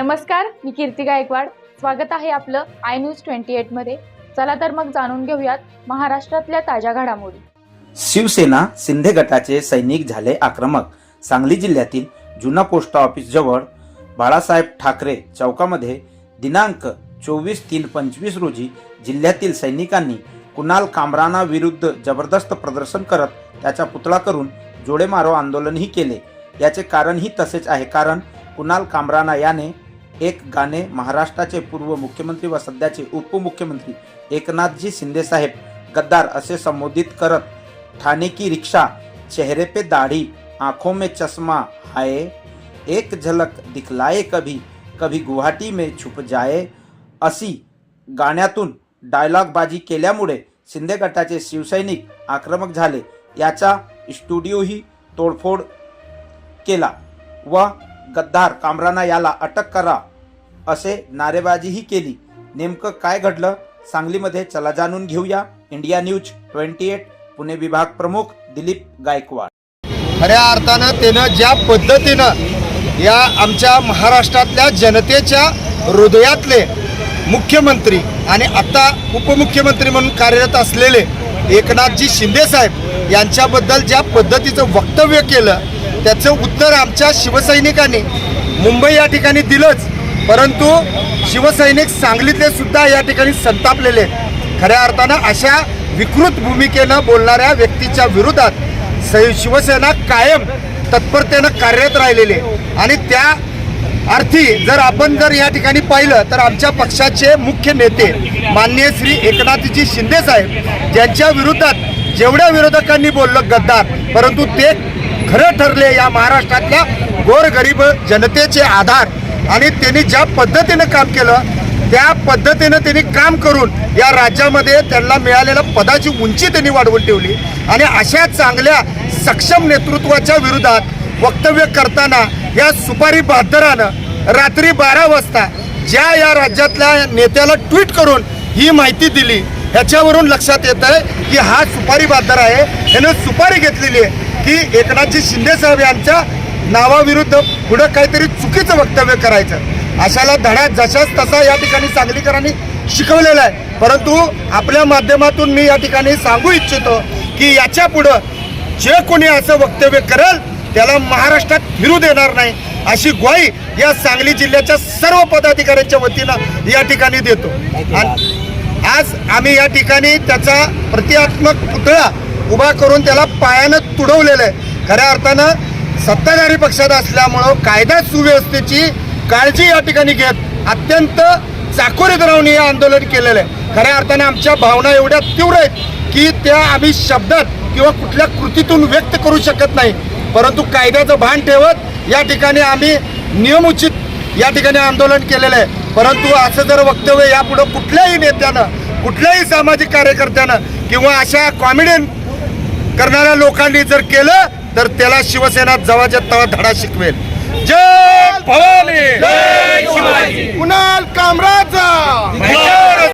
नमस्कार मी कीर्ती गायकवाड. स्वागत आहे आपलं आय न्यूज ट्वेंटी एटमध्ये चला तर मग जाणून घेऊयात महाराष्ट्रातल्या ताज्या घडामोडी. शिवसेना शिंदे गटाचे सैनिक झाले आक्रमक. सांगली जिल्ह्यातील जुना पोस्ट ऑफिस जवळ बाळासाहेब ठाकरे चौकामध्ये दिनांक चोवीस तीन पंचवीस रोजी जिल्ह्यातील सैनिकांनी कुणाल कामराना विरुद्ध जबरदस्त प्रदर्शन करत त्याचा पुतळा करून जोडेमारो आंदोलनही केले. याचे कारणही तसेच आहे. कारण कुणाल कामराना याने एक गाणे महाराष्ट्राचे पूर्व मुख्यमंत्री व सध्याचे उपमुख्यमंत्री एकनाथजी शिंदेसाहेब गद्दार असे संबोधित करत ठाणे की रिक्षा चेहरे पे दाढ़ी आंखों में चश्मा हाय एक झलक दिखलाए कभी कभी गुवाहाटी में छुप जाए अशी गाण्यातून डायलॉगबाजी केल्यामुळे शिंदे गटाचे शिवसैनिक आक्रमक झाले याचा स्टुडिओही तोडफोड केला व गद्दार कामराना याला अटक करा असे नारेबाजीही केली. नेमकं काय घडलं? सांगलीमध्ये चला जाणून घेऊया. India news twenty eight Pune विभाग प्रमुख दिलीप गायकवाड. खऱ्या अर्थानं त्यानं ज्या पद्धतीनं या आमच्या महाराष्ट्रातल्या जनतेच्या हृदयातले मुख्यमंत्री आणि आता उपमुख्यमंत्री म्हणून कार्यरत असलेले एकनाथजी शिंदेसाहेब यांच्याबद्दल ज्या पद्धतीचं वक्तव्य केलं त्याचं उत्तर आमच्या शिवसैनिकांनी मुंबई या ठिकाणी दिलंच. परंतु शिवसैनिक सांगलीतले सुद्धा या ठिकाणी संतापलेले आहेत. खऱ्या अर्थानं अशा विकृत भूमिकेनं बोलणाऱ्या व्यक्तीच्या विरोधात स- शिवसेना कायम तत्परतेनं कार्यरत राहिलेले आणि त्या अर्थी जर आपण जर या ठिकाणी पाहिलं तर आमच्या पक्षाचे मुख्य नेते माननीय श्री एकनाथजी शिंदे साहेब ज्यांच्या विरोधात जेवढ्या विरोधकांनी बोललं गद्दार परंतु ते खरं ठरले या महाराष्ट्रातल्या गोरगरीब जनतेचे आधार आणि त्यांनी ज्या पद्धतीनं काम केलं त्या पद्धतीनं त्यांनी काम करून या राज्यामध्ये त्यांना मिळालेल्या पदाची उंची त्यांनी वाढवून ठेवली. आणि अशा चांगल्या सक्षम नेतृत्वाच्या विरोधात वक्तव्य करताना या सुपारी बहादरानं रात्री बारा वाजता ज्या या राज्यातल्या नेत्याला ट्विट करून ही माहिती दिली ह्याच्यावरून लक्षात येत आहे की हा सुपारी बहादर आहे. यानं सुपारी घेतलेली आहे की एकनाथजी शिंदे साहेब यांच्या नावाविरुद्ध पुढं काहीतरी चुकीचं वक्तव्य करायचं. अशाला धडा जशाच तसा या ठिकाणी सांगलीकरांनी शिकवलेला आहे. परंतु आपल्या माध्यमातून मी या ठिकाणी सांगू इच्छितो की याच्या पुढं जे कोणी असं वक्तव्य करेल त्याला महाराष्ट्रात फिरू देणार नाही. अशी ग्वाही या सांगली जिल्ह्याच्या सर्व पदाधिकाऱ्यांच्या वतीनं या ठिकाणी देतो. आणि आज आम्ही या ठिकाणी त्याचा प्रतिकात्मक पुतळा उभा करून त्याला पायानं तुडवलेलं आहे. खऱ्या अर्थानं सत्ताधारी पक्षात असल्यामुळं कायदा सुव्यवस्थेची काळजी या ठिकाणी घेत अत्यंत चाकोरीत हे आंदोलन केलेलं आहे. खऱ्या अर्थाने आमच्या भावना एवढ्या तीव्र आहेत की त्या आम्ही शब्दात किंवा कुठल्या कृतीतून व्यक्त करू शकत नाही. परंतु कायद्याचं भान ठेवत या ठिकाणी आम्ही नियमोचित या ठिकाणी आंदोलन केलेलं आहे. परंतु असं जर वक्तव्य यापुढं कुठल्याही नेत्यानं कुठल्याही सामाजिक कार्यकर्त्यानं किंवा अशा कॉमेडियन करणाऱ्या लोकांनी जर केलं तर त्याला शिवसेना जवाच्या तवा धडा शिकवेल. जय भवानी! कुणाल कामराजा!